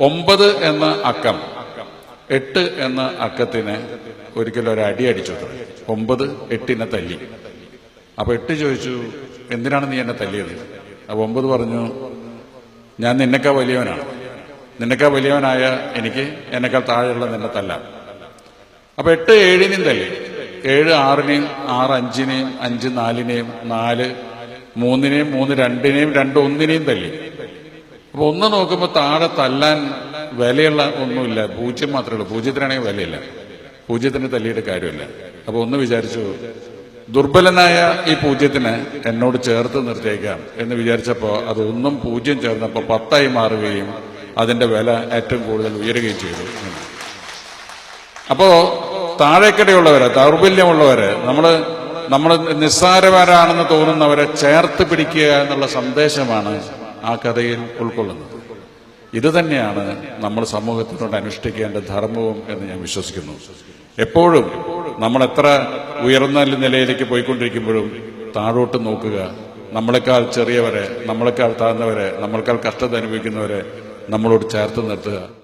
ഒമ്പത് എന്ന അക്കം. എട്ട് എന്ന അക്കത്തിന് ഒരിക്കലും ഒരു അടി അടിച്ചു. ഒമ്പത് എട്ടിനെ തല്ലി. അപ്പൊ എട്ട് ചോദിച്ചു എന്തിനാണ് നീ എന്നെ തല്ലിയത്? അപ്പൊ ഒമ്പത് പറഞ്ഞു ഞാൻ നിന്നെക്കാ വലിയവനാണ്. നിന്നെക്കാ വലിയവനായ എനിക്ക് എന്നെക്കാൾ താഴെയുള്ള നിന്നെ തല്ലാം. അപ്പൊ എട്ട് ഏഴിനെയും തല്ലി. ഏഴ് ആറിനെയും ആറ് അഞ്ചിനെയും അഞ്ച് നാലിനെയും നാല് മൂന്നിനെയും മൂന്ന് രണ്ടിനെയും രണ്ട് ഒന്നിനെയും തല്ലി. അപ്പൊ ഒന്ന് നോക്കുമ്പോ താഴെ തല്ലാൻ വിലയുള്ള ഒന്നുമില്ല. പൂജ്യം മാത്രമേ ഉള്ളൂ. പൂജ്യത്തിനാണെങ്കിൽ വിലയില്ല. പൂജ്യത്തിന് തല്ലിയിട്ട് കാര്യമില്ല. അപ്പൊ ഒന്ന് വിചാരിച്ചു ദുർബലനായ ഈ പൂജ്യത്തിന് എന്നോട് ചേർത്ത് നിർത്തിയേക്കാം എന്ന് വിചാരിച്ചപ്പോ ഒന്നും പൂജ്യം ചേർന്നപ്പോ പത്തായി മാറുകയും അതിന്റെ വില ഏറ്റവും കൂടുതൽ ഉയരുകയും ചെയ്തു. അപ്പോ താഴേക്കടയുള്ളവരെ ദൗർബല്യമുള്ളവരെ നമ്മൾ നമ്മൾ നിസ്സാരവരാണെന്ന് തോന്നുന്നവരെ ചേർത്ത് പിടിക്കുക എന്നുള്ള സന്ദേശമാണ് ആ കഥയിൽ ഉൾക്കൊള്ളുന്നത്. ഇത് തന്നെയാണ് നമ്മൾ സമൂഹത്തിനോട് അനുഷ്ഠിക്കേണ്ട ധർമ്മവും എന്ന് ഞാൻ വിശ്വസിക്കുന്നു. എപ്പോഴും നമ്മൾ എത്ര ഉയർന്ന നിലയിലേക്ക് പോയിക്കൊണ്ടിരിക്കുമ്പോഴും താഴോട്ട് നോക്കുക. നമ്മളെക്കാൾ ചെറിയവരെ നമ്മളെക്കാൾ താഴ്ന്നവരെ നമ്മളെക്കാൾ കഷ്ടത അനുഭവിക്കുന്നവരെ നമ്മളോട് ചേർത്ത് നിർത്തുക.